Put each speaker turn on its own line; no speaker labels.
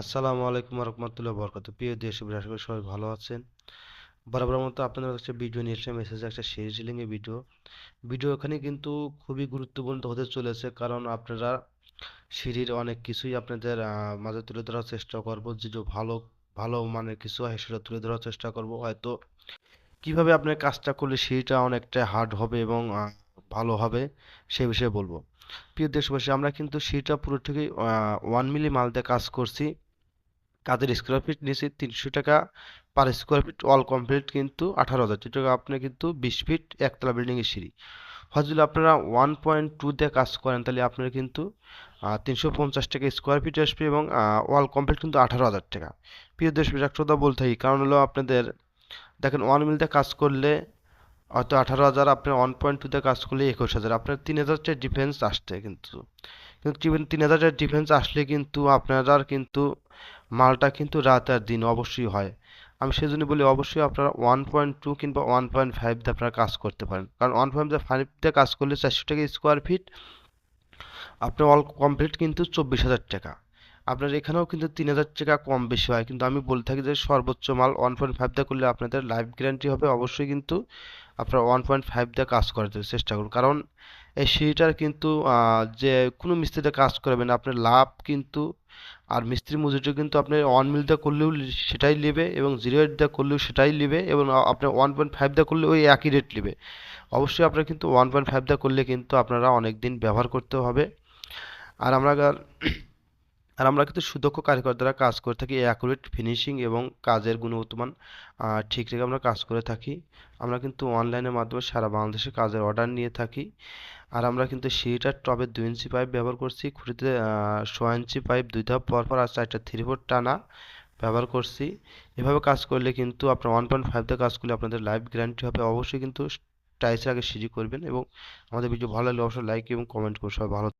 আসসালামু আলাইকুম রহমতুল্লাহ বরকত প্রিয় দেশ আশা করি সবাই ভালো আছেন। বরাবর মতো আপনাদের কাছে ভিডিও নিয়ে এসে মেসেজ একটা সিলিং এর ভিডিও ভিডিও এখানে কিন্তু খুবই গুরুত্বপূর্ণ হতে চলেছে কারণ আপনারা সিঁড়ির অনেক কিছুই আপনাদের মাঝে তুলে ধরার চেষ্টা করব। যে ভালো ভালো মানের কিছু হয় সেটা তুলে ধরার চেষ্টা করব। হয়তো কীভাবে আপনার কাজটা করলে সিঁড়িটা অনেকটা হার্ড হবে এবং ভালো হবে সে বিষয়ে বলব। প্রিয় দেশবাসী, আমরা কিন্তু সিঁড়িটা পুরো থেকে ওয়ান মিলি মাল দিয়ে কাজ করছি। কাজের স্কোয়ার ফিট নিয়েছি? তিনশো টাকা per square feet all complete কিন্তু আঠারো হাজার। যেটা আপনি কিন্তু বিশ ফিট একতলা বিল্ডিংয়ের সিঁড়ি। হয়তো যদি আপনারা ওয়ান পয়েন্ট টু দিয়ে কাজ করেন, তাহলে আপনার কিন্তু তিনশো পঞ্চাশ টাকা স্কোয়ার ফিট আসবে এবং ওয়াল কমপ্লিট কিন্তু আঠারো হাজার টাকা। প্রিয় দেশ একটা বলতে হয় কারণ হলো আপনাদের, দেখেন ওয়ান মিল দিয়ে কাজ করলে হয়তো আঠারো হাজার আপনার ওয়ান পয়েন্ট টুতে কাজ করলে একুশ হাজার। আপনার তিন হাজারটা ডিফেন্স আসছে কিন্তু। কিন্তু তিন হাজারের ডিফেন্স আসলে কিন্তু আপনারা কিন্তু মালটা কিন্তু রাত আর দিন অবশ্যই হয়। আমি সেই জন্য বলি অবশ্যই আপনারা ওয়ান পয়েন্ট টু কিংবা ওয়ান পয়েন্ট ফাইভ দিয়ে আপনারা কাজ করতে পারেন। কারণ ওয়ান পয়েন্ট ফাইভ দিয়ে কাজ করলে চারশো টাকা স্কোয়ার ফিট আপনার অল কমপ্লিট কিন্তু চব্বিশ হাজার টাকা। আপনার এখানেও কিন্তু তিন হাজার টাকা কম বেশি হয়। কিন্তু আমি বলে থাকি যে সর্বোচ্চ মাল ওয়ান পয়েন্ট ফাইভ দিয়ে করলে আপনাদের লাইফ গ্যারান্টি হবে। অবশ্যই কিন্তু আপনারা ওয়ান পয়েন্ট ফাইভ দিয়ে কাজ করাতে চেষ্টা করুন। কারণ এই সিঁড়িটার কিন্তু যে কোনো মিস্ত্রিতে কাজ করবেন আপনার লাভ কিন্তু আর মিস্ত্রি মজুরিটা কিন্তু আপনি ওয়ান মিল দিয়ে করলেও সেটাই নেবে এবং জিরো এইট করলেও সেটাই নেবে এবং আপনার ওয়ান পয়েন্ট ফাইভ দিয়ে করলে ওই একই রেট নেবে। অবশ্যই আপনার কিন্তু ওয়ান পয়েন্ট ফাইভ দিয়ে করলে কিন্তু আপনারা অনেক দিন ব্যবহার করতে হবে। আর আমরা আর আমরা কিন্তু সুদক্ষ কারিগর দ্বারা কাজ করে থাকি অ্যাকুরেট ফিনিশিং এবং কাজের গুণগত মান ঠিক রেখে আমরা কাজ করে থাকি। আমরা কিন্তু অনলাইনের মাধ্যমে সারা বাংলাদেশে কাজের অর্ডার নিয়ে থাকি। আর আমরা কিন্তু সিঁড়িটার টবে দুই ইঞ্চি পাইপ ব্যবহার করছি, খুঁটিতে ছ ইঞ্চি পাইপ দুই ধাপ পরপর আর চারটা থ্রি ফোর টানা ব্যবহার করছি। এভাবে কাজ করলে কিন্তু আপনার ওয়ান পয়েন্ট ফাইভ কাজ করলে আপনাদের লাইফ গ্যারান্টি হবে। অবশ্যই কিন্তু টাইসের আগে সিঁড়ি করবেন এবং আমাদের ভিডিও ভালো লাগলে অবশ্যই লাইক এবং কমেন্ট করে সবাই ভালো